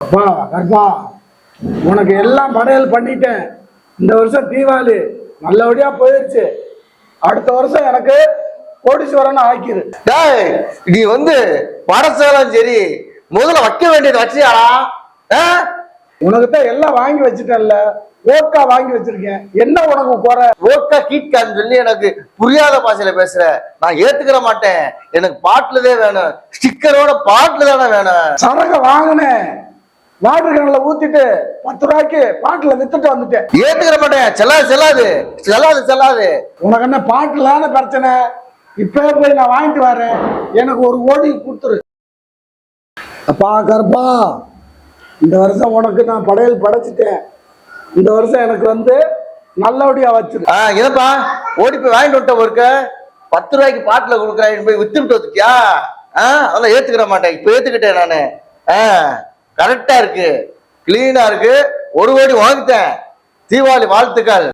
அப்பா கர்ப்பா உனக்கு எல்லாம் படையல் பண்ணிட்டேன். இந்த வருஷம் தீபாவளி நல்லபடியா போயிடுச்சு அடுத்த வருஷம் எனக்கு கோடீஸ்வரன் ஆக்கிரு. டேய் நீ வந்து படச்சாலும் சரி முதல்ல வைக்க வேண்டியது வச்சியாடா? உனக்கு தான் எல்லாம் வாங்கி வச்சுட்டேன்ல. ஓக்கா வாங்கி வச்சிருக்கேன். என்ன உனக்கு குறை ஓக்கா கீட்கான்னு சொல்லி எனக்கு புரியாத பாஷையில பேசுற. நான் ஏத்துக்கிற மாட்டேன். எனக்கு பாட்டுலதே வேணும். ஸ்டிக்கரோட பாட்டுல தானே வேணும். சரக வாங்கினேன். வாட்டர் கேன்ல ஊத்திட்டு பத்து ரூபாய்க்கு பாட்டில் வித்துட்டு வந்துட்டேன். ஏத்துக்கிற மாட்டேன். செல்லாது செல்லாது. செல்லாது செல்லாது. உனக்கு என்ன பாட்டுலான பிரச்சனை? இப்பவே போய் நான் வாங்கிட்டு வரேன். எனக்கு ஒரு கோடி கொடுத்துரு. அப்பா கருப்பா. இந்த வருஷம் உனக்கு நான் படையல் படைச்சிட்டேன். இந்த வருஷம் எனக்கு வந்து நல்லபடியா வச்சிரு. ஆ என்னப்பா? ஓடி போய் வாங்கிட்டு வந்துட்ட ஒருக்க பத்து ரூபாய்க்கு பாட்டுல கொடுக்குறாங்க போய் வித்துட்டு வந்துட்டியா? ஆ அதெல்லாம் ஏத்துக்கிற மாட்டேன். இப்ப ஏத்துக்கிட்டேன் நானு. ஆ. கரெக்டா இருக்கு. கிளீனா இருக்கு. ஒரு கோடி வாங்கிட்டேன். தீபாவளி வாழ்த்துக்கள்.